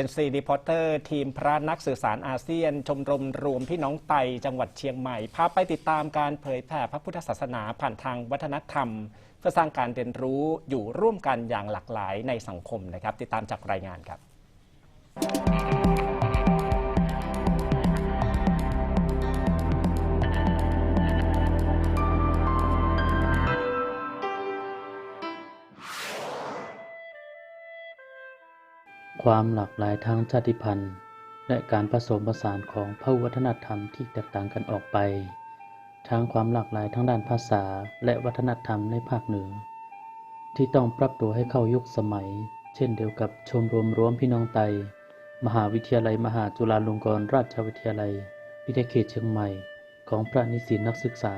จนซีรีพอร์เตอร์ทีมพระนักสื่อสารอาเซียน ชมรมรวมพี่น้องไตจังหวัดเชียงใหม่ พาไปติดตามการเผยแผ่พระพุทธศาสนาผ่านทางวัฒนธรรม เพื่อสร้างการเรียนรู้อยู่ร่วมกันอย่างหลากหลายในสังคมนะครับ ติดตามจากรายงานครับ ความหลากหลายทางชาติพันธุ์ และการผสมผสานของพหุวัฒนธรรมที่แตกต่างกันออกไป ทั้งความหลากหลายทั้งด้านภาษาและวัฒนธรรมในภาคเหนือ ที่ต้องปรับตัวให้เข้ายุคสมัย เช่นเดียวกับชมรมรวมพี่น้องไต มหาวิทยาลัยมหาจุฬาลงกรณราชวิทยาลัย วิทยาเขตเชียงใหม่ของพระนิสิตนักศึกษา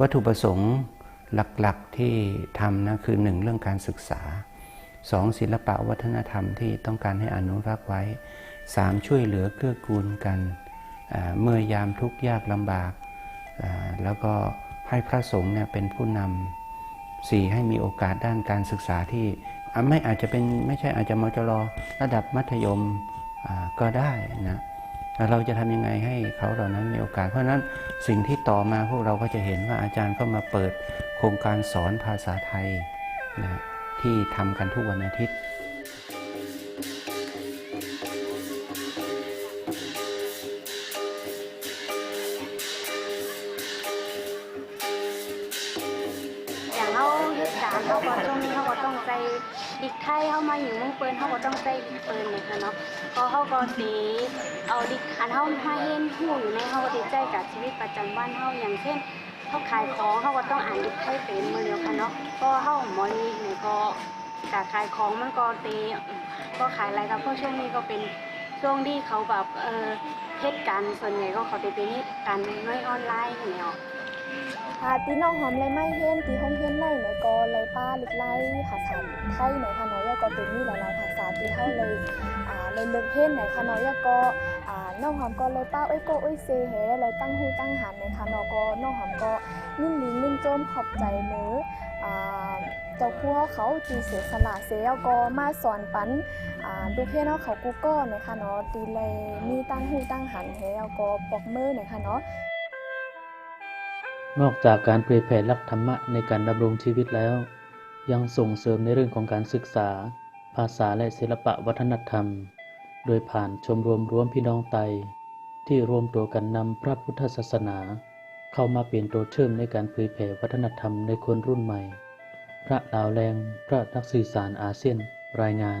วัตถุประสงค์ หลักๆที่ทำนะคือหนึ่งเรื่องการศึกษาสองศิลปะวัฒนธรรมที่ต้องการให้อนุรักษ์ไว้สามช่วยเหลือเกื้อกูลกัน เมื่อยามทุกข์ยากลำบาก แล้วก็ให้พระสงฆ์เนี่ยเป็นผู้นำสี่ให้มีโอกาสด้านการศึกษาที่ไม่อาจจะเป็นไม่ใช่อาจจะมจรระดับมัธยมก็ได้นะ เราจะทำยังไงให้เขาเหล่านั้นมีโอกาส เพราะฉะนั้นสิ่งที่ต่อมาพวกเราก็จะเห็นว่าอาจารย์ก็มาเปิดโครงการสอนภาษาไทยนะที่ทำกันทุกวันอาทิตย์ เขาก็ช่วงนี้เขาก็ต้องใจดิกไทยเข้ามาอยู่มืองเปินเขาก็ต้องใจดิกเปินเลยค่ะเนาะพอเขาก็ตีเอาดิกขันเขามาเห็นหูอยู่ในเขาก็ติดใจกับชีวิตประจำวันเขาอย่างเช่นเขาขายของเขาก็ต้องอ่านดิกไทยเป็นมือเดียวค่ะเนาะก็เขาหมอนีเนี่ยก็การขายของมันก็ตีก็ขายอะไรครับเพราะช่วงนี้ก็เป็นช่วงที่เขาแบบเออเหตุการณ์ส่วนใหญ่ก็เขาจะเป็นเหตุการณ์ในออนไลน์อย่างเงี้ย ค่ะตีน้องหอมเลยไม่เฮียนตีห้องเฮียนไหน่อยก็เลยป้าลึกไล่ภาษาไทยหน่อยค่ะน้อยก็เป็นมีหลายๆภาษาที่เท่าเลยอ่าเลยเลือกเฮียนหน่อยค่ะน้อยก็อ่าน้องหอมก็เลยป้าเอ้ยโกเอ้ยเซเฮเลยตั้งหูตั้งหันหน่อยค่ะน้องก็น้องหอมก็นิ่มดีนิ่มโจมขอบใจเนื้ออ่าเจ้าพัวเขาจีเสียสละเสียก็มาสอนปันดูเฮียนเอาเขากูก็หน่อยค่ะเนาะตีเลยมีตั้งหูตั้งหันเฮ้ก็ปอกมือหน่อยค่ะเนาะ นอกจากการเผยแผ่หลักธรรมะในการดำรงชีวิตแล้ว ยังส่งเสริมในเรื่องของการศึกษา ภาษาและศิลปะวัฒนธรรม โดยผ่านชมรมรวมพี่น้องไต ที่รวมตัวกันนำพระพุทธศาสนา เข้ามาเป็นตัวเชื่อมในการเผยแผ่วัฒนธรรมในคนรุ่นใหม่ พระลาวแรง พระนักสื่อสารอาเซียน รายงาน